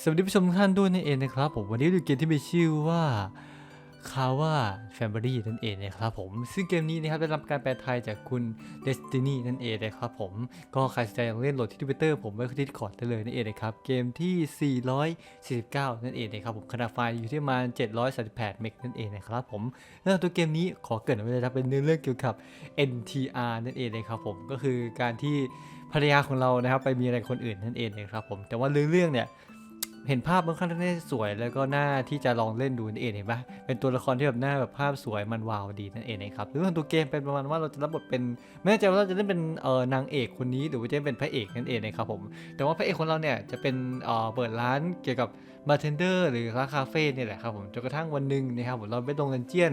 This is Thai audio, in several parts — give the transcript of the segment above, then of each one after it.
สวัสดีผู้ชมทุกท่านด้วยนั่นเองนะครับผมวันนี้ดูเกมที่มีชื่อว่าคาว่าแฟมิลี่นั่นเองนะครับผมซึ่งเกมนี้นะครับได้รับการแปลไทยจากคุณ Destiny นั่นเองนะครับผมก็ใครสนใจลองเล่นโหลดที่ทวิตเตอร์ผมไว้ที่คอร์ดได้เลยนั่นเองนะครับเกมที่ 449 นั่นเองนะครับผมขนาดไฟล์อยู่ที่ประมาณ 738 เมกนั่นเองนะครับผมแล้วตัวเกมนี้ขอเกิดไว้เลยนะเป็นเนื้อเรื่องเกี่ยวกับ NTR นั่นเองนะครับผมก็คือการที่ภรรยาของเรานะครับไปมีอะไรคนอื่นนั่นเองนะครับผมแต่ว่าเรื่องเรื่องเนี่ย เห็นภาพมันค่อนข้างสวย แล้วก็น่าที่จะลองเล่นดูนั่นเองเห็นปะเป็นตัวละครที่แบบหน้าแบบภาพสวยมันวาวดีนั่นเองนะครับหรื่อตัวเกมเป็นประมาณว่าเราจะรับบทเป็นไม่แน่ใจว่าเราจะเล่นเป็นเอ่อนางเอกคนนี้หรือว่าจะเป็นพระเอกนั่นเองนะครับผมแต่ว่าพระเอกของเราเนี่ยจะเป็นเอ่อเปิดร้านเกี่ยวกับ บาร์เทนเดอร์หรือร้านคาเฟ่เนี่ยแหละครับผมจนกระทั่งวันหนึ่งนะครับผมเราไปลงเงินเจียน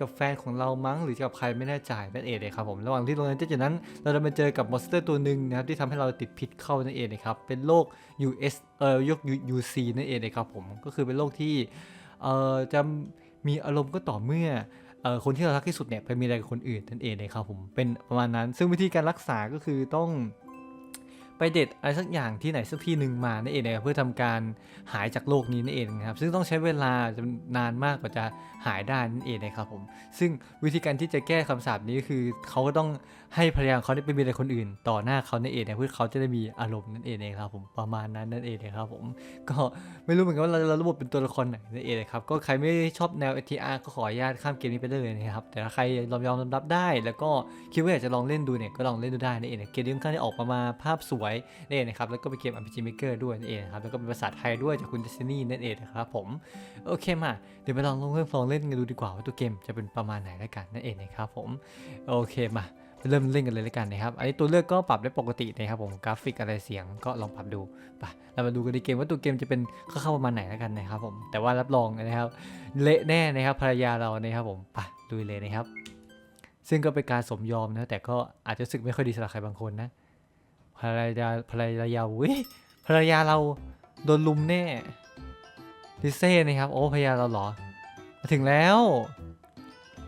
กับแฟนของเรามั้งหรือกับใครไม่แน่ใจนั่นเองเลยครับผมระหว่างที่ลงเงินเจียนนั้น เราจะมาเจอกับมอนสเตอร์ตัวหนึ่งนะครับที่ทำให้เราติดพิษเข้านั่นเองนะครับเป็นโรค US เอ่อยก UC นั่นเองนะครับผมก็คือเป็นโรคที่เอ่อจะมีอารมณ์ก็ต่อเมื่อเอ่อคนที่เรารักที่สุดเนี่ยไปมีอะไรกับคนอื่นนั่นเองนะครับผมเป็นประมาณนั้น ซึ่งวิธีการรักษาก็คือต้อง ไปเด็ดอะไรสักอย่างที่ไหนสักที่หนึ่งมานั่นเองนะครับเพื่อทำการหายจากโรคนี้นั่นเองนะครับซึ่งต้องใช้เวลาจำนานมากกว่าจะหายได้นั่นเองนะครับผมซึ่งวิธีการที่จะแก้คำสาปนี้คือเขาก็ต้อง ให้ภรรยาเขาได้ไปมีอะไรคนอื่น ต่อหน้าเขาในเองนะเพื่อเขาจะได้มีอารมณ์นั่นเองนะครับผมประมาณนั้นนั่นเองนะครับผมก็ไม่รู้เหมือนกันว่าเราเราระบบเป็นตัวละครไหนนั่นเองนะครับก็ใครไม่ชอบแนว ATR ก็ขออนุญาตข้ามเกมนี้ไปได้เลยนะครับแต่ถ้าใครยอมยอมรับได้ แล้วก็คิดว่าอยากจะลองเล่นดูเนี่ยก็ลองเล่นดูได้นั่นเองเกมนี้ค่อนข้างที่ออกมามาภาพสวยนั่นเองนะครับแล้วก็เป็นเกม RPG Maker ด้วยนั่นเองนะครับแล้วก็เป็นภาษาไทยด้วยจากคุณ Destiny นั่นเองนะครับผมโอเคมาเดี๋ยวไปลองลองเล่นลองเล่นกันดูดีกว่าว่าตัวเกมจะเป็นประมาณไหนแล้วกันนั่นเองนะครับผมโอเคมา เริ่มเล่นกันเลยแล้วกันนะครับ อันนี้ตัวเลือกก็ปรับได้ปกตินะครับผมกราฟิกอะไรเสียงก็ลองปรับดูไปเรามาดูกันในเกมว่าตัวเกมจะเป็นเข้าประมาณไหนแล้วกันนะครับผมแต่ว่ารับรองนะครับ เละแน่นะครับภรรยาเรานะครับผมไปดูเลยนะครับ ซึ่งก็เป็นการสมยอมนะแต่ก็อาจจะรู้สึกไม่ค่อยดีสำหรับใครบางคนนะภรรยาภรรยาวิภรรยาเราโดนลุมแน่ดิเซ่นะครับ โอ้พยาเราเหรอมาถึงแล้ว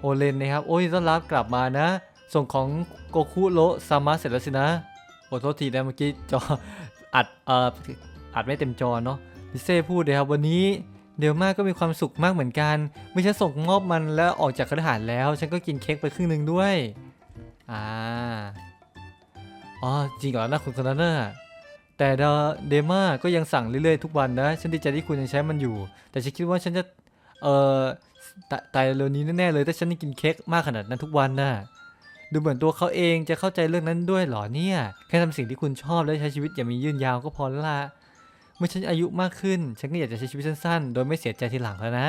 โอเลนนะครับ โอ้ยต้อนรับกลับมานะ ส่งของโกคุโรซามะเสร็จแล้วสินะโอ้โทษทีนะเมื่อกี้จออัดเอ่ออัดไม่เต็มจอเนาะดิเซ่พูดเลยครับวันนี้เดี๋ยวมากก็มีความสุขมากเหมือนกันเมื่อฉันส่งมอบมันแล้วออกจากคฤหาสน์แล้ว ฉันก็กินเค้กไปครึ่งหนึ่งด้วย อ่า อ๋อ จริงเหรอนะคุณคนนั้นน่ะแต่เดมาก็ยังสั่งเรื่อยๆทุกวันนะ ฉันดีใจที่คุณยังใช้มันอยู่ แต่ฉันคิดว่าฉันจะ เอ่อตายเร็วนี้แน่ๆเลยถ้าฉันได้กินเค้กมากขนาดนั้นทุกวันน่ะ ดูเหมือนตัวเขาเองจะเข้าใจเรื่องนั้นด้วยหรอเนี่ย แค่ทำสิ่งที่คุณชอบและใช้ชีวิตอย่างมียืนยาวก็พอละ เมื่อฉันอายุมากขึ้น ฉันก็อยากจะใช้ชีวิตสั้นๆ โดยไม่เสียใจทีหลังแล้วนะ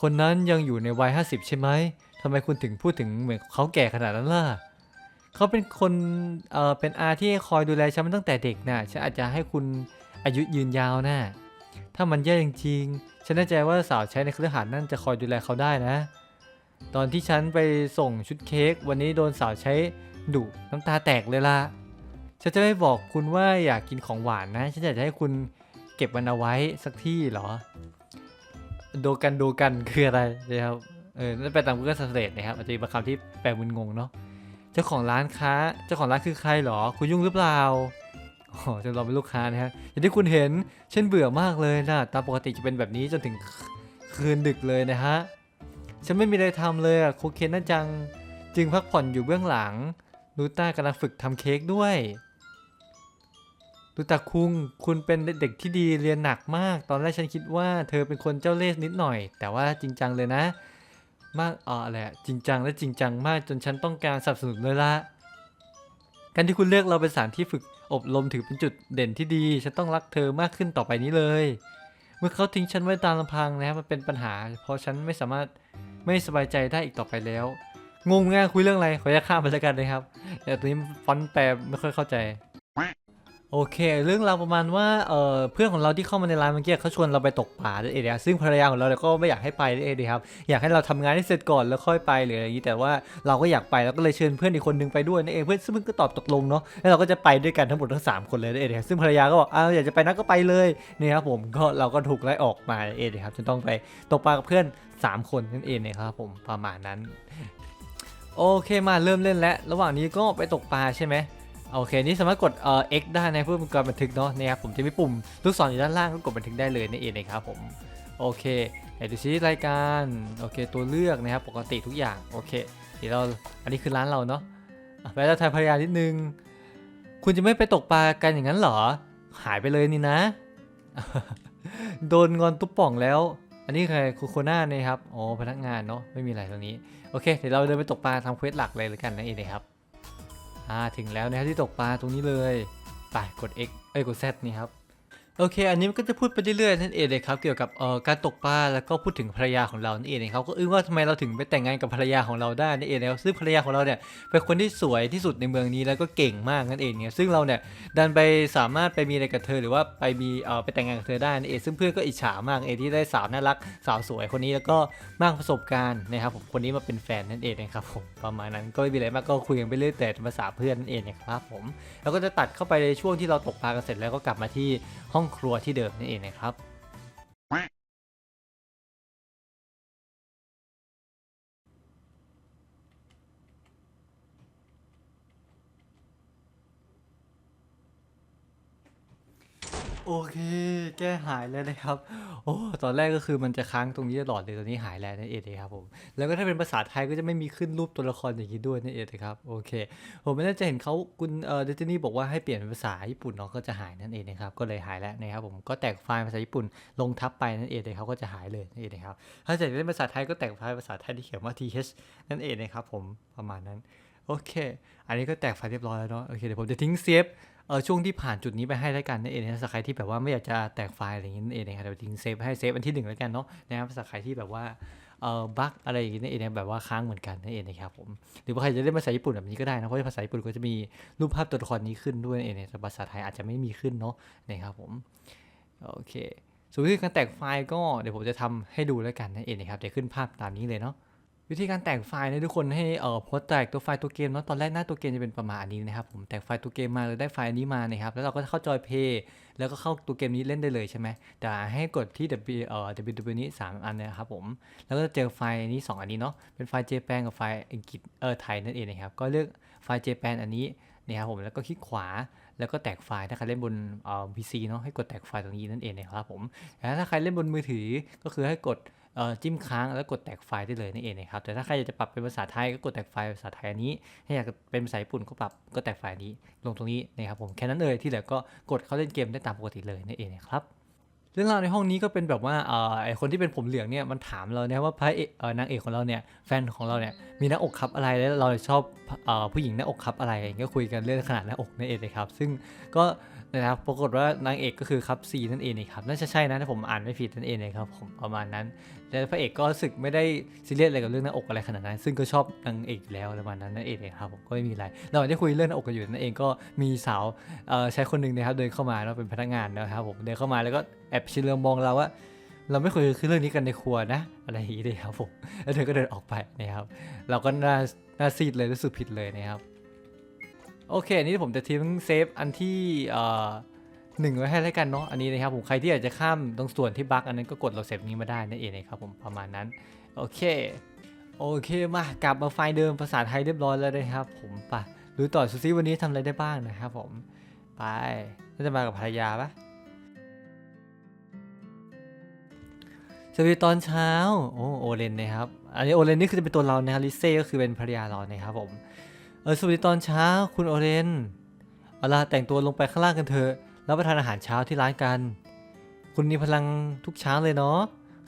คนนั้นยังอยู่ในวัย50ใช่ไหมทำไมคุณถึงพูดถึงเหมือนเขาแก่ขนาดนั้นล่ะเขาเป็นคนเอ่อเป็นอาที่คอยดูแลฉันมาตั้งแต่เด็กน่ะฉันอาจจะให้คุณอายุยืนยาวน่ะถ้ามันแย่จริงๆ ฉันแน่ใจว่าสาวใช้ในเครือข่ายนั่นจะคอยดูแลเขาได้นะ ตอนที่ฉันไปส่งชุดเค้กวันนี้โดนสาวใช้ดุน้ำตาแตกเลยล่ะ ฉันจะไม่บอกคุณว่าอยากกินของหวานนะ ฉันอยากจะให้คุณเก็บมันเอาไว้สักที่เหรอ โดกันโดกันคืออะไรนะครับ เออนั่นไปตาม Google Translate นะครับอาจจะมีบางคำที่แปลมึนงงเนาะ เจ้าของร้านค้า เจ้าของร้านคือใครเหรอ คุณยุ่งหรือเปล่าอ๋อจะราเป็นลูกค้านะฮะ อย่างที่คุณเห็นฉันเบื่อมากเลยนะ ตามปกติจะเป็นแบบนี้จนถึงคืนดึกเลยนะฮะ ฉันไม่มีอะไรทำเลยอะโคเคนน่าจัง จึงพักผ่อนอยู่เบื้องหลัง นูต้ากำลังฝึกทำเค้กด้วยดูตาคุง คุณเป็นเด็กที่ดีเรียนหนักมาก ตอนแรกฉันคิดว่าเธอเป็นคนเจ้าเล่ห์นิดหน่อย แต่ว่าจริงจังเลยนะ มากเอออะไรอะจริงจังและจริงจังมากจนฉันต้องการสนับสนุนเลยละการที่คุณเลือกเราเป็นสถานที่ฝึกอบรมถือเป็นจุดเด่นที่ดี ฉันต้องรักเธอมากขึ้นต่อไปนี้เลย เมื่อเขาทิ้งฉันไว้ตามลำพังนะครับมันเป็นปัญหา เพราะฉันไม่สามารถ ไม่สบายใจได้อีกต่อไปแล้ว งงง่ายคุยเรื่องอะไรขออนุญาตข้ามไปแล้วกันนะครับแต่ตัวนี้ฟอนต์แปลไม่ค่อยเข้าใจ โอเค เรื่องราวประมาณว่าเอ่อเพื่อนของเราที่เข้ามาในร้านเมื่อกี้เขาชวนเราไปตกปลาด้วยเองนะครับซึ่งภรรยาของเราเนี่ยก็ไม่อยากให้ไปด้วยเองครับอยากให้เราทำงานให้เสร็จก่อนแล้วค่อยไปหรืออะไรอย่างนี้แต่ว่าเราก็อยากไปเราก็เลยเชิญเพื่อนอีกคนนึงไปด้วยนั่นเองเพื่อนซึ่งก็ตอบตกลงเนาะแล้วเราก็จะไปด้วยกันทั้งหมดทั้งสามคนเลยนั่นเองครับซึ่งภรรยาก็บอกอ้าวอยากจะไปนักก็ไปเลยนี่ครับผมก็เราก็ถูกไล่ออกมานั่นเองครับจนต้องไปตกปลากับเพื่อนสามคนนั่นเองนะครับผมประมาณนั้นโอเคมาเริ่มเล่นแล้ว ระหว่างนี้ก็ไปตกปลาใช่ไหม โอเค นี่สามารถกดเอ่อ X ได้นะเพื่อเป็นการบันทึกเนาะนะครับผมจะมีปุ่มลูกศรอยู่ด้านล่างก็กดบันทึกได้เลยนั่นเองนะครับผมโอเคไหนดูซิรายการโอเคตัวเลือกนะครับปกติทุกอย่างโอเคเดี๋ยวเราอันนี้คือร้านเราเนาะอะแวเราทายภรรยานิดนึง คุณจะไม่ไปตกปลากันอย่างนั้นเหรอ หายไปเลยนี่นะ โดนงอนตุ๊บป่องแล้ว อันนี้ใครคูโคน่าเนี่ยครับอ๋อพนักงานเนาะไม่มีอะไรตรงนี้โอเคเดี๋ยวเราเดินไปตกปลาทำเควสหลักเลยแล้วกันนั่นเองนะครับ อ่าถึงแล้วนะครับที่ตกปลาตรงนี้เลยไปกด X เอ้ยกด Z นี่ครับ โอเค อันนี้มันก็จะพูดไปเรื่อยๆนั่นเองเลยครับ เกี่ยวกับเอ่อการตกปลาแล้วก็พูดถึงภรรยาของเรานั่นเองนะครับก็อึ้งว่าทำไมเราถึงไปแต่งงานกับภรรยาของเราได้นั่นเองนะครับซึ่งภรรยาของเราเนี่ยเป็นคนที่สวยที่สุดในเมืองนี้แล้วก็เก่งมากนั่นเองเนี่ยซึ่งเราเนี่ยดันไปสามารถไปมีอะไรกับเธอหรือว่าไปมีเอ่อไปแต่งงานกับเธอได้นั่นเองซึ่งเพื่อนก็อิจฉามากเองที่ได้สาวน่ารักสาวสวยคนนี้แล้วก็มากประสบการณ์นะครับผมคนนี้มาเป็นแฟนนั่นเองนะครับผมประมาณนั้นก็ไม่มีอะไรมากก็คุยกันไปเรื่อยแต่ภาษาเพื่อนนั่นเองนะครับผมแล้วก็จะตัดเข้าไปในช่วงที่เราตกปลากันเสร็จแล้วก็กลับมาที่ห้องครัวที่เดิมนั่นเองนะครับ โอเค แก้หายแล้วนะครับ โอ้ ตอนแรกก็คือมันจะค้างตรงนี้ตลอดเลย ตอนนี้หายแล้วนั่นเองครับผม แล้วก็ถ้าเป็นภาษาไทยก็จะไม่มีขึ้นรูปตัวละครอย่างนี้ด้วยนั่นเองนะครับ โอเค ผมไม่แน่ใจเห็นเขาคุณเอ่อเดจินี่บอกว่าให้เปลี่ยนเป็นภาษาญี่ปุ่นเนาะก็จะหายนั่นเองนะครับ ก็เลยหายแล้วนะครับผม ก็แตกไฟล์ภาษาญี่ปุ่นลงทับไปนั่นเองนะครับ ก็จะหายเลยนั่นเองนะครับ ถ้าจะเล่นภาษาไทยก็แตกไฟล์ภาษาไทยที่เขียนว่า th นั่นเองนะครับผม ประมาณนั้น โอเค อันนี้ก็แตกไฟล์เรียบร้อยแล้วเนาะ โอเค เดี๋ยวผมจะทิ้งเซฟ เออช่วงที่ผ่านจุดนี้ไปให้แล้วกันนั่นเองนะสำหรับใครที่แบบว่าไม่อยากจะแตกไฟล์อะไรอย่างนี้นั่นเองนะครับเดี๋ยวทิ้งเซฟให้เซฟอันที่หนึ่งแล้วกันเนาะนะครับสำหรับใครที่แบบว่าเออบั๊กอะไรอย่างนี้นั่นเองนะแบบว่าค้างเหมือนกันนั่นเองนะครับผมหรือว่าใครจะเล่นภาษาญี่ปุ่นแบบนี้ก็ได้นะเพราะว่าภาษาญี่ปุ่นก็จะมีรูปภาพตัวละครนี้ขึ้นด้วยนั่นเองนะแต่ภาษาไทยอาจจะไม่มีขึ้นเนาะนะครับผมโอเคส่วนวิธีการแตกไฟล์ก็เดี๋ยวผมจะทำให้ดูแล้วกันนั่นเองนะครับเดี๋ยวขึ้นภาพตามนี้เลยเนาะ วิธีการแตกไฟล์นะทุกคนให้เอ่อพอแตกตัวไฟล์ตัวเกมเนาะตอนแรกหน้าตัวเกมจะเป็นประมาณนี้นะครับผมแตกไฟล์ตัวเกมมาเลยได้ไฟล์นี้มานะครับแล้วเราก็เข้าจอยเพย์แล้วก็เข้าตัวเกมนี้เล่นได้เลยใช่ไหมแต่ให้กดที่ W เอ่อ w w นี้สามอันนะครับผมแล้วก็จะเจอไฟล์นี้สองอันนี้เนาะเป็นไฟล์ JPEG กับไฟล์อังกฤษเออไทยนั่นเองนะครับก็เลือกไฟล์ JPEG อันนี้นะครับผมแล้วก็คลิกขวาแล้วก็แตกไฟล์ถ้าใครเล่นบนเอ่อ PC เนาะให้กดแตกไฟล์ตรงนี้นั่นเองนะครับผมแต่ถ้าใครเล่นบนมือถือก็คือให้กดเอ่อ จิ้มค้างแล้วกดแตกไฟล์ได้เลยนั่นเองนะครับแต่ถ้าใครอยากจะปรับเป็นภาษาไทยก็กดแตกไฟล์ภาษาไทยอันนี้ถ้าอยากเป็นภาษาญี่ปุ่นก็ปรับก็แตกไฟล์นี้ลงตรงนี้นะครับผมแค่นั้นเลยที่เหลือก็กดเข้าเล่นเกมได้ตามปกติเลยนั่นเองนะครับเรื่องราวในห้องนี้ก็เป็นแบบว่าไอคนที่เป็นผมเหลืองเนี่ยมันถามเราเนี่ยว่าพระเอกนางเอกของเราเนี่ยแฟนของเราเนี่ยมีหน้าอกครับอะไรแล้วเราชอบอผู้หญิงหน้าอกครับอะไรก็คุยกันเรื่องขนาดหน้าอกนั่นเองเลยครับ ซึ่งก็นะครับปรากฏว่านางเอกก็คือครับซีนั่นเองนะครับน่าจะใช่นะถ้าผมอ่านไม่ผิดนั่นเองนะครับผมประมาณนั้น แล้วพระเอกก็รู้สึกไม่ได้ซีเรียสอะไรกับเรื่องหน้าอกอะไรขนาดนั้น ซึ่งก็ชอบนางเอกอยู่แล้วประมาณนั้นนั่นเองครับผมก็ไม่มีอะไรเรางที่คุยเรื่องหน้าอกกันอยู่นั่นเองก็มีสาวเอ่อชายคนหนึ่งนะครับเดินเข้ามาแล้วเป็นพนักงานนะครับผมเดินเข้ามาแล้วก็แอบชิลเรื่องมองเราว่าเราไม่คุยคือเรื่องนี้กันในครัวนะ อะไรอย่างนี้เลยครับผมแล้วเธอก็เดินออกไปนะครับ เราก็น่าน่าซีดเลยรู้สึกผิดเลยนะครับ โอเคอันนี้ผมจะทิ้งเซฟอันที่เอ่อ หนึ่งไว้ให้แล้วกันเนาะอันนี้นะครับผมใครที่อยากจะข้ามตรงส่วนที่บั๊กอันนั้นก็กดเราเซฟนี้มาได้นั่นเองนะครับผมประมาณนั้นโอเคโอเคมากลับมาไฟล์เดิมภาษาไทยเรียบร้อยแล้วนะครับ ผมไปดูต่อซูซี่วันนี้ทำอะไรได้บ้างนะครับผมไปน่าจะมากับภรรยาปะสวีตอนเช้าโอ้โอเลนนะครับอันนี้โอเลนนี่คือจะเป็นตัวเรานะครับลิเซ่ก็คือเป็นภรรยาเรานะครับผมเออสวัสดีตอนเช้าคุณโอเลนเอาล่ะแต่งตัวลงไปข้างล่างกันเถอะ แล้วไปทานอาหารเช้าที่ร้านกัน คุณมีพลังทุกเช้าเลยเนาะ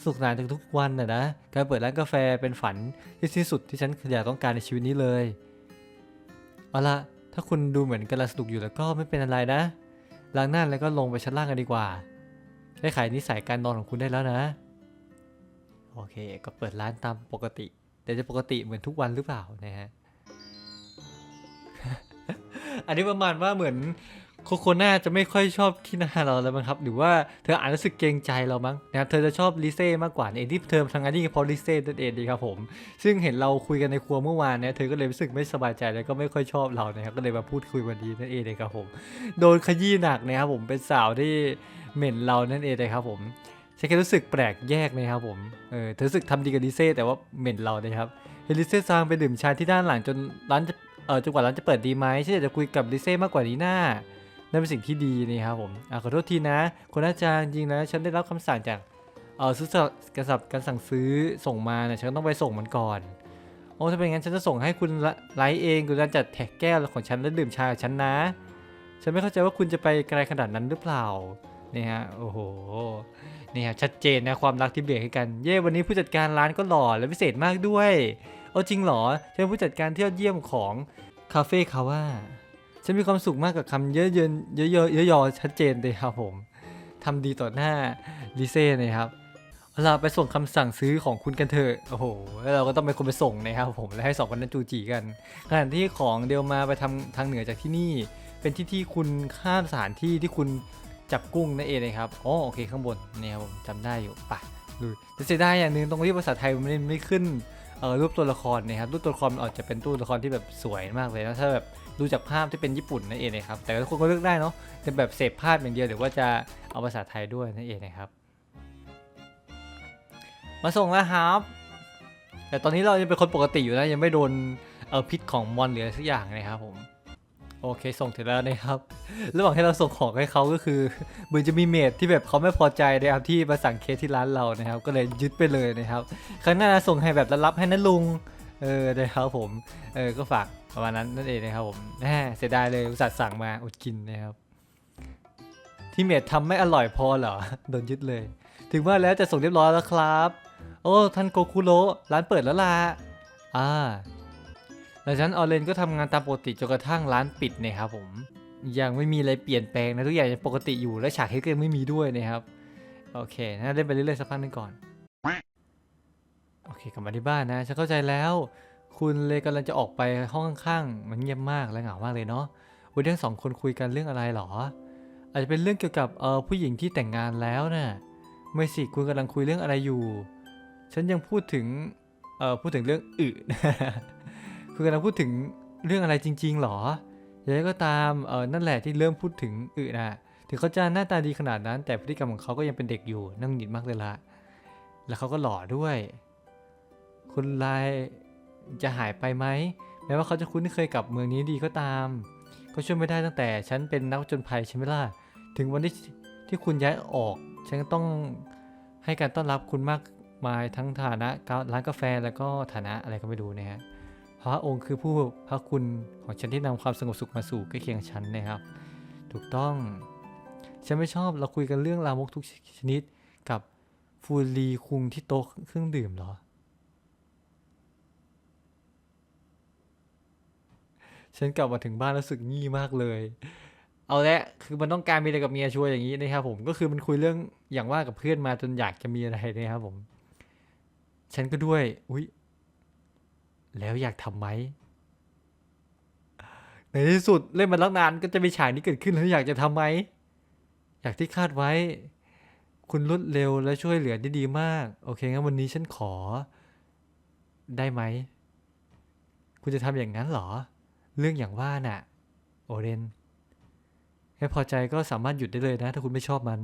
สุขสนานทุกวันนะนะ การเปิดร้านกาแฟเป็นฝันที่ที่สุดที่ฉันอยากต้องการในชีวิตนี้เลย เอาละถ้าคุณดูเหมือนกำลังสนุกอยู่แล้วก็ไม่เป็นอะไรนะ ล้างหน้าแล้วก็ลงไปชั้นล่างกันดีกว่า ได้ขายนิสัยการนอนของคุณได้แล้วนะ โอเค ก็เปิดร้านตามปกติ แต่จะปกติเหมือนทุกวันหรือเปล่านะฮะ อันนี้ประมาณว่าเหมือน โคโคน่าจะไม่ค่อยชอบที่หน้าเราแล้วมั้งครับ หรือว่าเธออาจรู้สึกเกรงใจเรามั้งนะครับเธอจะชอบลิเซ่มากกว่าเองที่เธอทำงานที่เพราะลิเซ่นั่นเองดีครับผม ซึ่งเห็นเราคุยกันในครัวเมื่อวานเนี่ยเธอก็เลยรู้สึกไม่สบายใจแล้วก็ไม่ค่อยชอบเรานะครับก็เลยมาพูดคุยวันนี้นั่นเองเลยครับผมโดนขยี้หนักนะครับผมเป็นสาวที่เหม็นเรานั่นเองเลยครับผมฉันแค่รู้สึกแปลกแยกนะครับผม เออเธอรู้สึกทำดีกับลิเซ่แต่ว่าเหม็นเรานะครับเฮลิเซ่ซางไปดื่มชาที่ด้านหลังจนร้านจะเออจนกว่าร้านจะเปิดดีไหมฉันอยากจะคุยกับลิเซ่มากกว่านี้น่า นั่นเป็นสิ่งที่ดีนี่ครับผมอขอโทษทีนะคุณอาจารย์จริงๆนะ ฉันได้รับคำสั่งจากเออซื้อกระสับการสั่งซื้อส่งมาเนี่ยฉันต้องไปส่งมันก่อนโอ้ถ้าเป็นงั้นฉันจะส่งให้คุณไลฟ์เองคุณจะจัดแท็กแก้วของฉันแล้วดื่มชาฉันนะ ฉันไม่เข้าใจว่าคุณจะไปไกลขนาดนั้นหรือเปล่านี่ฮะโอ้โหนี่ฮะชัดเจนนะความรักที่เบียดให้กันเย่วันนี้ผู้จัดการร้านก็หล่อและพิเศษมากด้วยเอาจริงเหรอฉันเป็นผู้จัดการเที่ยอดเยี่ยมของคาเฟ่คาว่า ฉันมีความสุขมากกับคำเยอะเยินเยอะเยอะเยอะยอชัดเจนเลยครับผมทำดีต่อหน้าลิเซ่นะครับเอาเราไปส่งคำสั่งซื้อของคุณกันเถอะโอ้โหแล้วเราก็ต้องเป็นคนไปส่งนะครับผมและให้สองคนนั้นจูจีกันขณะที่ของเดียวมาไปทำทางเหนือจากที่นี่ เป็นที่ที่คุณข้ามสถานที่ที่คุณจับกุ้งนั่นเองนะครับอ๋อโอเคข้างบนนี่ครับผมจำได้อยู่ปะดูแต่เสียดายอย่างหนึ่งตรงที่ภาษาไทยมันไม่ขึ้นรูปตัวละครนะครับรูปตัวละครมันอาจจะเป็นตัวละครที่แบบสวยมากเลยนะถ้าแบบ ดูจากภาพที่เป็นญี่ปุ่นนั่นเองนะครับ แต่ทุกคนก็เลือกได้เนาะจะแบบเสพภาพอย่างเดียวหรือว่าจะเอาภาษาไทยด้วยนั่นเองนะครับ มาส่งแล้วครับ แต่ตอนนี้เรายังเป็นคนปกติอยู่นะยังไม่โดนเออพิษของมอนหรืออะไรสักอย่างนะครับผมโอเค ส่งถึงแล้วนะครับ ระหว่างที่เราส่งของให้เขาก็คือเหมือนจะมีเมดที่แบบเขาไม่พอใจนะครับที่มาสั่งเคสที่ร้านเรานะครับ ก็เลยยึดไปเลยนะครับ ครั้งหน้าส่งให้แบบรับให้นะลุง เออนะครับผม เออก็ฝาก ประมาณนั้นนั่นเองนะครับผมแหมเสียดายเลยอุตส่าห์สั่งมาอดกินนะครับ ที่เมดทำไม่อร่อยพอเหรอ โดนยึดเลย ถึงว่าแล้วจะส่งเรียบร้อยแล้วครับ โอ้ท่านโกคุโรร้านเปิดแล้วล่ะอ่าหลังจากนั้นออเรนก็ทำงานตามปกติจนกระทั่งร้านปิดนะครับผม ยังไม่มีอะไรเปลี่ยนแปลงนะทุกอย่างยังปกติอยู่และฉากเฮดก็ยังไม่มีด้วยนะครับ โอเคนะเล่นไปเรื่อยๆสักพักหนึงก่อน โอเคกลับมาที่บ้านนะฉันเข้าใจแล้ว คุณเลกำลังจะออกไปห้องข้างๆ มันเงียบมากและเหงามากเลยเนาะวันนี้ทั้งสองคนคุยกันเรื่องอะไรหรอ อาจจะเป็นเรื่องเกี่ยวกับเออผู้หญิงที่แต่งงานแล้วน่ะไม่สิคุณกำลังคุยเรื่องอะไรอยู่ ฉันยังพูดถึงเออพูดถึงเรื่องอึคุณกำลังพูดถึงเรื่องอะไรจริง ๆหรออย่างไรก็ตามเออนั่นแหละที่เริ่มพูดถึงอึนะถึงเขาจะหน้าตาดีขนาดนั้น แต่พฤติกรรมของเขาก็ยังเป็นเด็กอยู่นั่งหงิดมากเลยละแล้วเขาก็หล่อด้วย คุณลาย จะหายไปไหมแม้ว่าเขาจะคุ้นเคยกับเมืองนี้ดีก็ตาม ก็ช่วยไม่ได้ตั้งแต่ฉันเป็นนักจญภัยใช่ไหมล่ะถึงวันที่ที่คุณย้ายออก ฉันก็ต้องให้การต้อนรับคุณมากมายทั้งฐานะร้านกาแฟแล้วก็ฐานะอะไรก็ไม่รู้นะฮะพระองค์คือผู้พระคุณของฉันที่นำความสงบสุขมาสู่ใกล้เคียงฉันนะครับ ถูกต้อง ฉันไม่ชอบเราคุยกันเรื่องรามกทุกชนิดกับฟูรีคุงที่โต๊ะเครื่องดื่มเหรอ ฉันกลับมาถึงบ้านแล้วรู้สึกงี่มากเลย เอาละคือมันต้องการมีอะไรกับเมียช่วยอย่างนี้นะครับผมก็คือมันคุยเรื่องอย่างว่ากับเพื่อนมาจนอยากจะมีอะไรนะครับผม ฉันก็ด้วย อุ๊ยแล้วอยากทำไหมในที่สุดเล่นมาตั้งนานก็จะมีฉากนี้เกิดขึ้นแล้วอยากจะทำไหมอยากที่คาดไว้ คุณรวดเร็วและช่วยเหลือได้ดีมาก โอเคงั้นวันนี้ฉันขอ ได้ไหม คุณจะทำอย่างนั้นเหรอ เรื่องอย่างว่าน่ะ โอเรนแค่พอใจก็สามารถหยุดได้เลยนะ ถ้าคุณไม่ชอบมัน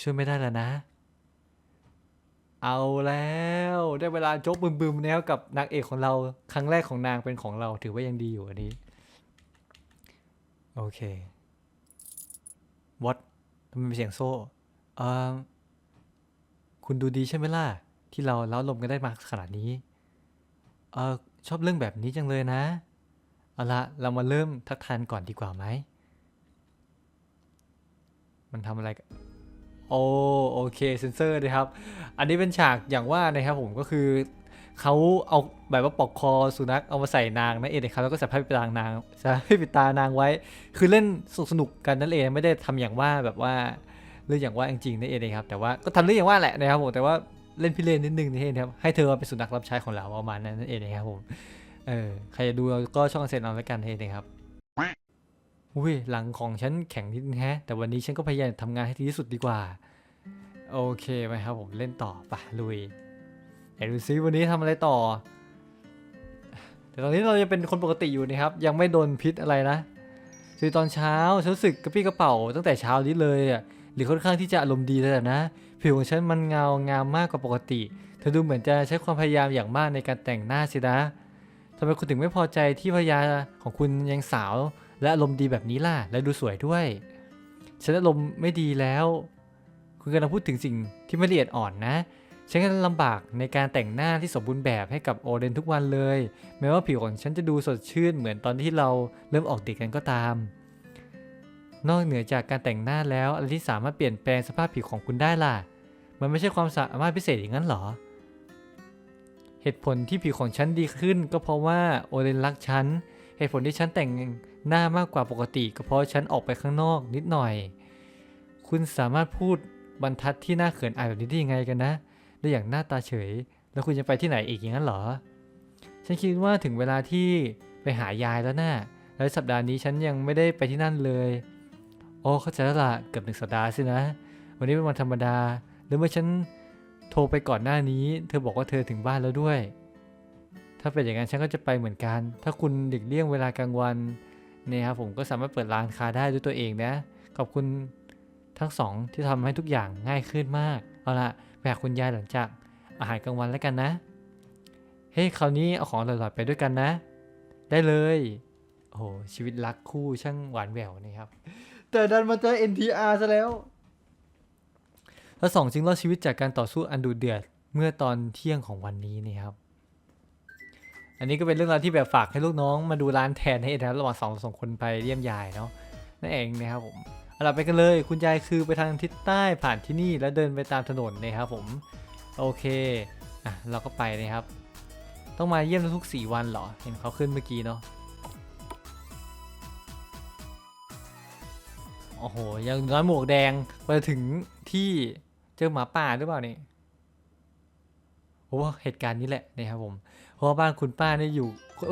ช่วยไม่ได้แล้วนะ เอาแล้วได้เวลาจ๊กบึมๆแล้วกับนางเอกของเราครั้งแรกของนางเป็นของเราถือว่ายังดีอยู่อันนี้ โอเควัดทำไมเป็นเสียงโซ่เออคุณดูดีใช่ไหมล่ะ ที่เราเล้าลมกันได้มาขนาดนี้ เออชอบเรื่องแบบนี้จังเลยนะ เอาละเรามาเริ่มทักทานก่อนดีกว่าไหม มันทำอะไรกันโอโอเคเซนเซอร์นะครับ อันนี้เป็นฉากอย่างว่านะครับผมก็คือเขาเอาแบบว่าปอกคอสุนัขเอามาใส่นางนั่นเองนะครับแล้วก็ใส่ผ้าปิดตานางใส่ผ้าปิดตานางไว้ คือเล่นสนุกๆกันนั่นเองไม่ได้ทำอย่างว่าแบบว่าเรื่องอย่างว่าจริงๆนั่นเองนะครับแต่ว่าก็ทำเรื่องอย่างว่าแหละนะครับผมแต่ว่า เล่นพิเรนนิดนึงนี่เองครับให้เธอมาเป็นสุนัขรับใช้ของเราประมาณนั้นนั่นเองนะครับผมเออใครจะดูก็ช่องเซนเอาแล้วกันนั่นเองนะครับอุ้ยหลังของฉันแข็งนิดนึงแฮะ แต่วันนี้ฉันก็พยายามทำงานให้ดีที่สุดดีกว่า โอเคไหมครับผมเล่นต่อปะลุยไหนดูซิวันนี้ทำอะไรต่อ แต่ตอนนี้เรายังเป็นคนปกติอยู่นะครับ ยังไม่โดนพิษอะไรนะคือตอนเช้าฉันรู้สึกกระปี้กระเป๋าตั้งแต่เช้านี้เลยอะ หรือค่อนข้างที่จะอารมณ์ดีเลยนะ ผิวของฉันมันเงางามมากกว่าปกติ เธอดูเหมือนจะใช้ความพยายามอย่างมากในการแต่งหน้าสินะทำไมคุณถึงไม่พอใจที่ภรรยาของคุณยังสาว และอารมณ์ดีแบบนี้ล่ะ และดูสวยด้วย ฉันอารมณ์ไม่ดีแล้ว คุณกำลังพูดถึงสิ่งที่ไม่ละเอียดอ่อนนะฉันกำลังลำบากในการแต่งหน้าที่สมบูรณ์แบบให้กับโอเดนทุกวันเลย แม้ว่าผิวของฉันจะดูสดชื่นเหมือนตอนที่เราเริ่มออกเดทกันก็ตาม นอกเหนือจากการแต่งหน้าแล้วอะไรที่สามารถเปลี่ยนแปลงสภาพผิวของคุณได้ล่ะ มันไม่ใช่ความสามารถพิเศษอย่างนั้นเหรอ เหตุผลที่ผิวของฉันดีขึ้น ก็เพราะว่าโอเดนรักฉัน เหตุผลที่ฉันแต่งหน้ามากกว่าปกติ ก็เพราะฉันออกไปข้างนอกนิดหน่อย คุณสามารถพูดบรรทัดที่น่าเขินอายแบบนี้ได้ยังไงกันนะ ได้อย่างหน้าตาเฉย แล้วคุณจะไปที่ไหนอีกอย่างนั้นเหรอ ฉันคิดว่าถึงเวลาที่ไปหายายแล้วนะ่ะแล้วสัปดาห์นี้ฉันยังไม่ได้ไปที่นั่นเลย โอ้เข้าใจแล้วล่ะเกือบหนึ่งสัปดาห์สินะ วันนี้เป็นวันธรรมดา แล้วเมื่อฉันโทรไปก่อนหน้านี้ เธอบอกว่าเธอถึงบ้านแล้วด้วย ถ้าเป็นอย่างนั้นฉันก็จะไปเหมือนกัน ถ้าคุณหลีกเลี่ยงเวลากลางวันเนี่ยครับผมก็สามารถเปิดร้านค้าได้ด้วยตัวเองนะ ขอบคุณทั้งสองที่ทำให้ทุกอย่างง่ายขึ้นมาก เอาละไปหาคุณยายหลังจากอาหารกลางวันแล้วกันนะ เฮ้ยคราวนี้เอาของอร่อยๆไปด้วยกันนะ ได้เลย โอ้โหชีวิตรักคู่ช่างหวานแหววนะครับ แต่ดันมาเจอ NTR ซะแล้วแล้วสองจึงรอดชีวิตจากการต่อสู้อันดุเดือดเมื่อตอนเที่ยงของวันนี้นี่ครับ อันนี้ก็เป็นเรื่องราวที่แบบฝากให้ลูกน้องมาดูร้านแทนให้นะครับระหว่างสองสองคนไปเยี่ยมยายเนาะนั่นเองนะครับผมเอาล่ะไปกันเลย คุณยายคือไปทางทิศใต้ผ่านที่นี่แล้วเดินไปตามถนนนะครับผมโอเคอะเราก็ไปนะครับ ต้องมาเยี่ยมทุกๆสี่วันเหรอ เห็นเขาขึ้นเมื่อกี้เนาะ โอ้โห ยังน้อยหมวกแดงไปถึงที่เจอหมาป่าหรือเปล่านี่ผมว่าเหตุการณ์นี้แหละนะครับผม เพราะว่าบ้านคุณป้าเนี่ยอยู่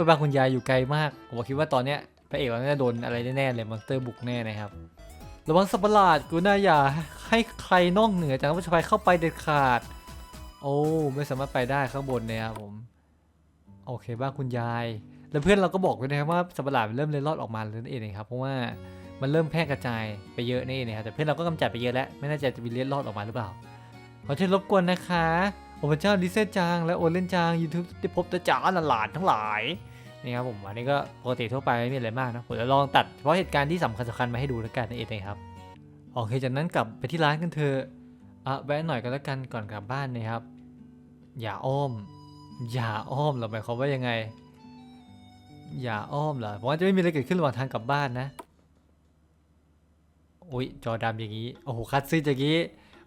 บ้านคุณยายอยู่ไกลมาก ผมคิดว่าตอนเนี้ยพระเอกเราน่าจะโดนอะไรแน่ๆเลยมอนสเตอร์บุกแน่นะครับ ระวังสัตว์ประหลาดกูน่าอย่าให้ใครนอกเหนือจากผู้ชายเข้าไปเด็ดขาด โอ้ไม่สามารถไปได้ข้างบนเนี่ยครับผม โอเคบ้านคุณยาย แล้วเพื่อนเราก็บอกด้วยนะครับว่าสัตว์ประหลาดเริ่มเล็ดลอดออกมาแล้วนั่นเองนะครับเพราะว่า มันเริ่มแพร่กระจายไปเยอะนี่นะครับแต่เพื่อนเราก็กำจัดไปเยอะแล้ว ไม่น่าจะจะมีเล็ดลอดออกมาหรือเปล่า ขอเชิญรบกวนนะคะโอ้พระเจ้าลิเซจาง และโอเลนจางยูทูบได้พบต่จาหลานทั้งหลายนี่ครับผมอันนี้ก็ปกติทั่วไปไม่มีอะไรมากนะผมจะลองตัดเฉพาะเหตุการณ์ที่สำคัญสำคัญมาให้ดูแล้วกันนั่นเองนะครับโอเคจากนั้นกลับไปที่ร้านกันเถอะอะแวะหน่อยก็แล้วกันก่อนกลับบ้านนะครับ อย่าอ้อม อย่าอ้อมเรอหมายความว่ายังไง อย่าอ้อมเหรอผมว่าจะไม่มีอะไรเกิดขึ้นระหว่างทางกลับบ้านนะ อุ้ยจอดำอย่างนี้โอ้โหคัดซีนอย่างนี้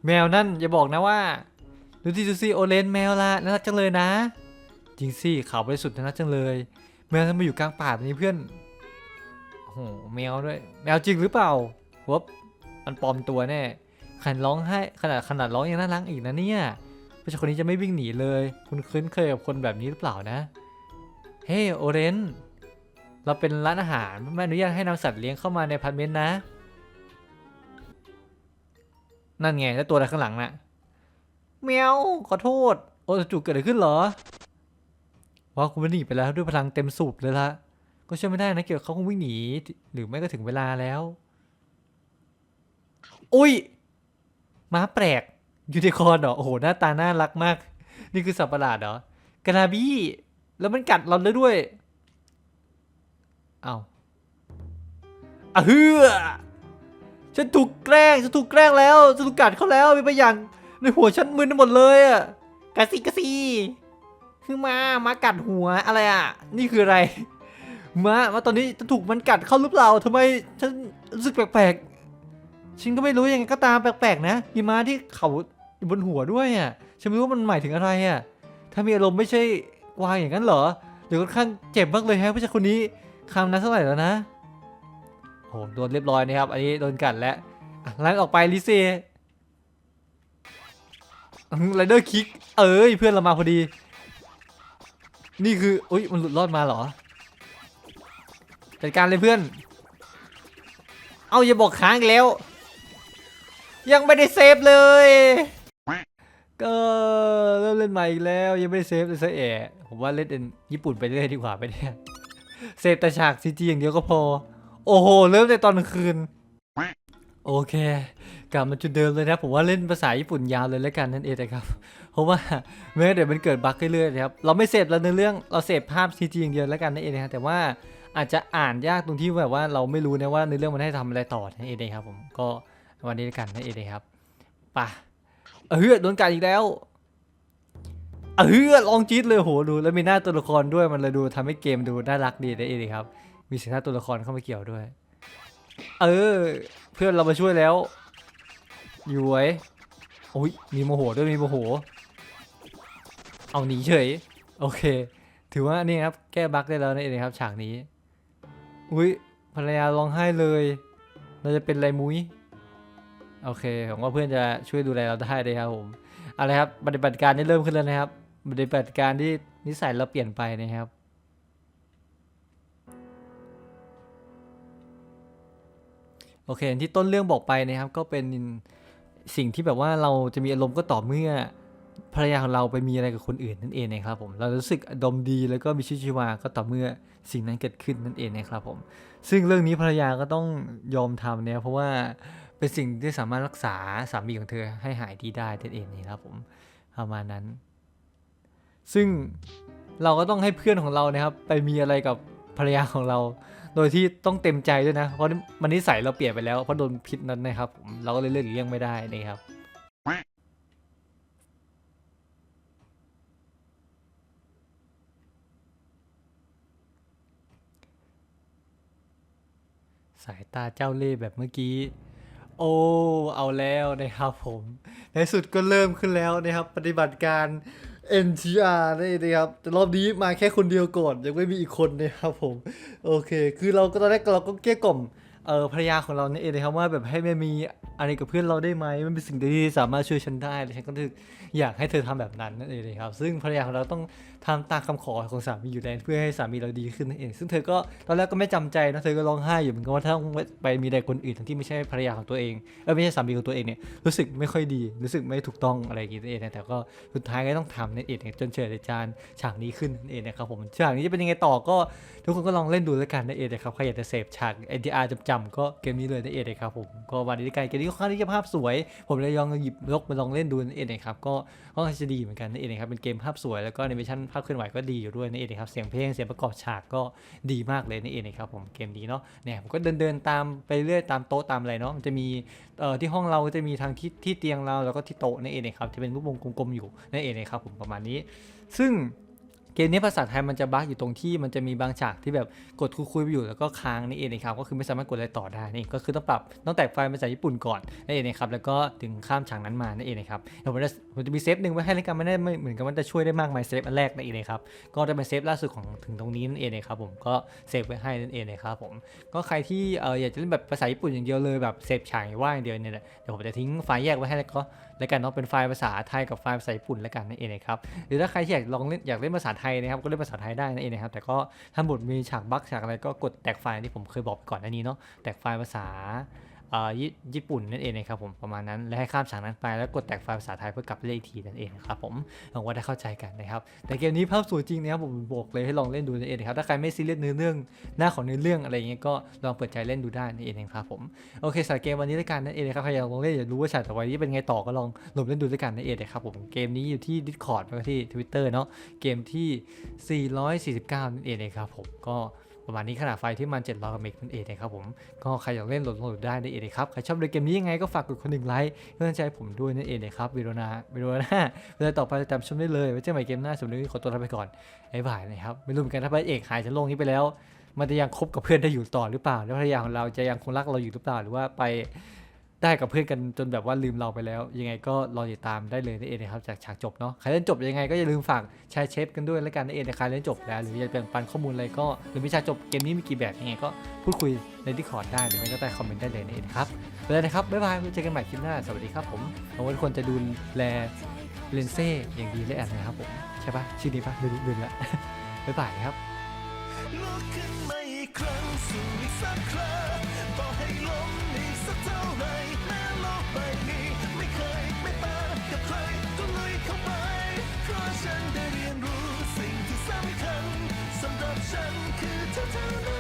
แมวนั่นอย่าบอกนะว่าดูสิดูสิโอเลนแมวละน่ารักจังเลยนะ จริงสิขาวบริสุทธิ์น่ารักจังเลย แมวทำไมอยู่กลางป่าแบบนี้เพื่อนโอ้โหแมวด้วย แมวจริงหรือเปล่าวบมันปลอมตัวแน่ขนาดร้องให้ขนาดขนาดร้องยังน่ารักอีกนะเนี่ยผู้ชายคนนี้จะไม่วิ่งหนีเลย คุณคุ้นเคยกับคนแบบนี้หรือเปล่านะ เฮ้โอเรนเราเป็นร้านอาหารไม่อนุญาตให้นำสัตว์เลี้ยงเข้ามาในพาร์ตเมนต์นะ นั่นไงแล้วตัวอะไรข้างหลังน่ะแมวขอโทษ โอ้จู่เกิดอะไรขึ้นเหรอว่าคุณมันหนีไปแล้วด้วยพลังเต็มสูบเลยละก็ชื่อไม่ได้นะเกี่ยวกับเขาคงวิ่งหนี หรือไม่ก็ถึงเวลาแล้วอุ้ยม้าแปลกยูนิคอร์นเหรอโอ้โหหน้าตาน่ารักมาก นี่คือสัตว์ประหลาดเหรอกระบี้แล้วมันกัดเราเลยด้วยเอาอะเฮือ ฉันถูกแกล้งฉันถูกแกล้งแล้วฉันถูกกัดเขาแล้วมีบางอย่างในหัวฉันมึนไปหมดเลยอะกระซีกระซีคือมามากัดหัวอะไรอะนี่คืออะไรมามาตอนนี้ฉันถูกมันกัดเข้าหรือเปล่าทำไมฉันรู้สึกแปลกๆฉันก็ไม่รู้ยังไงก็ตามแปลกๆนะมีม้าที่เขาอยู่บนหัวด้วยอะฉันไม่รู้ว่ามันหมายถึงอะไรอะถ้ามีอารมณ์ไม่ใช่กวางอย่างนั้นเหรอเดี๋ยวค่อนข้างเจ็บมากเลยแฮะผู้ชายคนนี้คำนั้นเท่าไหร่แล้วนะ โอ้โหโดนเรียบร้อยนะครับ อันนี้โดนกัดแล้วอะไล่ออกไปลิเซ่ไรเดอร์คิก เอ้ยเพื่อนเรามาพอดี นี่คืออุ้ยมันหลุดรอดมาเหรอจัดการเลยเพื่อน เอาอย่าบอกค้างแล้ว ยังไม่ได้เซฟเลย ก็เริ่มเล่นใหม่อีกแล้ว ยังไม่ได้เซฟเลยซะแอะผมว่าเล่นเป็นญี่ปุ่นไปเรื่อยดีกว่าไปเนี่ย เซฟแต่ฉากซีจีอย่างเดียวก็พอ โอ้โห เริ่มในตอนกลางคืน โอเค กลับมาจุดเดิมเลยนะผมว่าเล่นภาษาญี่ปุ่นยาวเลยแล้วกันนั่นเองนะครับ เพราะว่าแม้เดี๋ยวมันเกิดบั๊กเรื่อยๆนะครับ เราไม่เสพแล้วในเรื่องเราเสพภาพซีจีอย่างเดียวแล้วกันนั่นเองนะครับแต่ว่าอาจจะอ่านยากตรงที่แบบว่าเราไม่รู้นะว่าในเรื่องมันให้ทำอะไรต่อนั่นเองนะครับผมก็วันนี้แล้วกันนั่นเองนะครับปะเออโดนกัดอีกแล้วเออลองจี๊ดเลยโหดูแล้วมีหน้าตัวละครด้วยมันเลยดูทำให้เกมดูน่ารักดีนั่นเองครับ มีสีหน้าตัวละครเข้ามาเกี่ยวด้วย เออ เพื่อนเรามาช่วยแล้วอยู่ไว้โอ้ยมีโมโหด้วยมีโมโห เอาหนีเฉย โอเค ถือว่านี่ครับ แก้บั๊กได้แล้วนั่นเองครับ ฉากนี้ อุ้ยภรรยาร้องไห้เลย เราจะเป็นไรมุ้ย โอเคผมว่าเพื่อนจะช่วยดูแลเราได้เลยครับผมอาละครับปฏิบัติการนี้เริ่มขึ้นแล้วนะครับปฏิบัติการที่นิสัยเราเปลี่ยนไปนะครับ อเคที่ต้นเรื่องบอกไปนะครับก็เป็นสิ่งที่แบบว่าเราจะมีอารมณ์ก็ต่อเมื่อภรรยาของเราไปมีอะไรกับคนอื่นนั่นเองนะครับผมเรารู้สึกอารมดีแล้วก็มีชีวิตชีวาก็ต่อเมื่อสิ่งนั้นเกิดขึ้นนั่นเองนะครับผมซึ่งเรื่องนี้ภรรยาก็ต้องยอมทำเนี่ยเพราะว่าเป็นสิ่งที่สามารถรักษาสามีของเธอให้หายดีได้นั่นเองนะครับผมประมาณนั้น ซึ่งเราก็ต้องให้เพื่อนของเรานะครับ ไปมีอะไรกับภรรยาของเรา โดยที่ต้องเต็มใจด้วยนะ เพราะมันนิสัยเราเปลี่ยนไปแล้วเพราะโดนพิษนั้นนะครับผมเราก็เลยเลือกเลี่ยงไม่ได้นะครับสายตาเจ้าเล่ห์แบบเมื่อกี้ โอ้ เอาแล้วนะครับผม ในสุดก็เริ่มขึ้นแล้วนะครับ ปฏิบัติการ NTR นี่นะครับแต่รอบนี้มาแค่คนเดียวก่อนยังไม่มีอีกคนนะครับผมโอเค คือเราก็ตอนแรกเราก็เกลี้ยกล่อมเออภรรยาของเราเนี่ยเองนะครับว่าแบบให้ไม่มีอะไรกับเพื่อนเราได้ไหมมันเป็นสิ่งที่สามารถช่วยฉันได้และฉันก็ถืออยากให้เธอทำแบบนั้นนั่นเองนะครับซึ่งภรรยาของเราต้อง ทำตามคำขอของสามีอยู่แล้วเพื่อให้สามีเราดีขึ้นนั่นเอง ซึ่งเธอก็ตอนแรกก็ไม่จำใจนะเธอก็ร้องไห้อยู่เหมือนกันว่าถ้าต้องไปมีใดคนอื่นทั้งที่ไม่ใช่ภรรยาของตัวเองเออไม่ใช่สามีของตัวเองเนี่ยรู้สึกไม่ค่อยดีรู้สึกไม่ถูกต้องอะไรอย่างงี้นั่นเองแต่ก็สุดท้ายก็ต้องทำนั่นเองจนเฉลยจานฉากนี้ขึ้นนั่นเองนะครับผมฉากนี้จะเป็นยังไงต่อก็ทุกคนก็ลองเล่นดูแล้วกันนั่นเองนะครับใครอยากจะเสพฉาก NTR จำๆก็เกมนี้เลยนั่นเองนะครับผมก็วันนี้กันเกมนี้ค่อนข้างที่จะภาพสวย ผมเลยลองหยิบยกมาลองเล่นดูนั่นเองนะครับก็ค่อนข้างจะดีเหมือนกันนั่นเองนะครับเป็นเกมภาพสวยแล้วก็แอนิเมชั่นภาพเคลื่อนไหวก็ดีอยู่ด้วยนั่นเองนะครับเสียงเพลงเสียงประกอบฉากก็ดีมากเลยนั่นเองนะครับผมเกมนี้เนาะเนี่ยผมก็เดินเดินตามไปเรื่อยตามโต๊ะตามอะไรเนาะมันจะมีเอ่อที่ห้องเราจะมีทางที่ที่เตียงเราแล้วก็ที่โต๊ะนั่นเองนะครับจะเป็นรูปวงกลมๆอยู่นั่นเองนะครับผมประมาณนี้ ซึ่ง เกมนี้ภาษาไทยมันจะบั๊กอยู่ตรงที่มันจะมีบางฉากที่แบบกดคุยๆไปอยู่แล้วก็ค้างนี่เองนะครับก็คือไม่สามารถกดอะไรต่อได้นี่ก็คือต้องปรับต้องแตกไฟล์ภาษาญี่ปุ่นก่อนนั่นเองนะครับแล้วก็ถึงข้ามฉากนั้นมานั่นเองนะครับเดี๋ยวผมจะผมจะมีเซฟหนึ่งไว้ให้แล้วกันไม่ได้ไม่เหมือนกับมันจะช่วยได้มากมายเซฟอันแรกนั่นเองนะครับก็จะเป็นเซฟล่าสุดของถึงตรงนี้นั่นเองนะครับผมก็เซฟไว้ให้นั่นเองนะครับผมก็ใครที่เอออยากจะเล่นแบบภาษาญี่ปุ่นอย่างเดียวเลยแบบเซฟฉากว่าอย่างเดียวเนี่ยเดี๋ยวผมจะทิ้งไฟล์แยกไว้ให้แล้วก็ แล้วกันเนาะเป็นไฟล์ภาษาไทยกับไฟล์ภาษาญี่ปุ่นแล้วกันนั่นเองนะครับหรือถ้าใครอยากลองเล่นอยากเล่นภาษาไทยนะครับก็เล่นภาษาไทยได้นั่นเองนะครับแต่ก็ถ้าบทมีฉากบั๊กฉากอะไรก็กดแตกไฟล์ที่ผมเคยบอกไปก่อนหน้านี้เนาะแตกไฟล์ภาษา ญี่ญี่ปุ่นนั่นเองนะครับผมประมาณนั้นและให้ข้ามฉากนั้นไปแล้วกดแตกไฟล์ภาษาไทยเพื่อกลับไปเล่นอีกทีนั่นเองครับผมหวังว่าได้เข้าใจกันนะครับแต่เกมนี้ภาพสวยจริงนะครับผมบอกเลยให้ลองเล่นดูนั่นเองครับถ้าใครไม่ซีเรียสเนื้อเรื่องหน้าของเนื้อเรื่องอะไรอย่างเงี้ยก็ลองเปิดใจเล่นดูได้นั่นเองครับผมโอเคสำหรับเกมวันนี้ด้วยกันนั่นเองครับใครอยากลองเล่นอยากรู้ว่าฉากต่อไปนี้เป็นไงต่อก็ลองหลองเล่นดูด้วยกันนั่นเองครับผมเกมนี้อยู่ที่ Discord แล้วก็ที่ Twitter เนาะเกมที่ 449 นั่นเองนะครับผมก็ ประมาณนี้ขนาดไฟที่มัน700เมกนั่นเองนะครับผมก็ใครอยากเล่นโหลดโหลดได้นั่นเองนะครับใครชอบดูเกมนี้ยังไงก็ฝากกดคนหนึ่งไลค์เพื่อให้ใจผมด้วยนั่นเองนะครับวิดีโรนาวิดีโอหน้าเวลาต่อไปติดตามชมได้เลยไว้เจอใหม่เกมหน้าสำหรับนนี้ขอตัวลาไปก่อนบ๊ายบายนะครับไม่รู้เหมือนกันถ้าพระเอกหายจากโลกนี้ไปแล้ว มันจะยังคบกับเพื่อนได้อยู่ต่อหรือเปล่า แล้วภรรยาของเราจะยังคงรักเราอยู่หรือเปล่าหรือว่าไป ได้กับเพื่อนกันจนแบบว่าลืมเราไปแล้ว ยังไงก็รอติดตามได้เลยนั่นเองนะครับจากฉากจบเนาะใครเล่นจบยังไงก็อย่าลืมฝากแชร์เชฟกันด้วยแล้วกันนั่นเองแต่ใครเล่นจบแล้ว หรืออยากแบ่งปันข้อมูลอะไรก็หรือวิชาจบเกมนี้มีกี่แบบยังไงก็พูดคุยในที่คอร์ดได้หรือไม่ก็ใต้คอมเมนต์ได้เลยนั่นเองครับไปเลยนะครับบ๊ายบายเจอกันใหม่คลิปหน้าสวัสดีครับผมหวังว่าทุกคนจะดูแลเลนเซ่อย่างดีและแอนนะครับผมใช่ปะชื่อนี้ปะลืมลืมละบ๊ายบายครับลุกขึ้นมาอีกครั้งสู่อีกสักครั้งต่อให้ล้ม เท่าไรแม้โลกใบนี้ ไม่เคยไม่เปิดกับใครก็ลุยเขาไป เพราะฉันได้เรียนรู้สิ่งที่สำคัญสำหรับฉันคือเธอ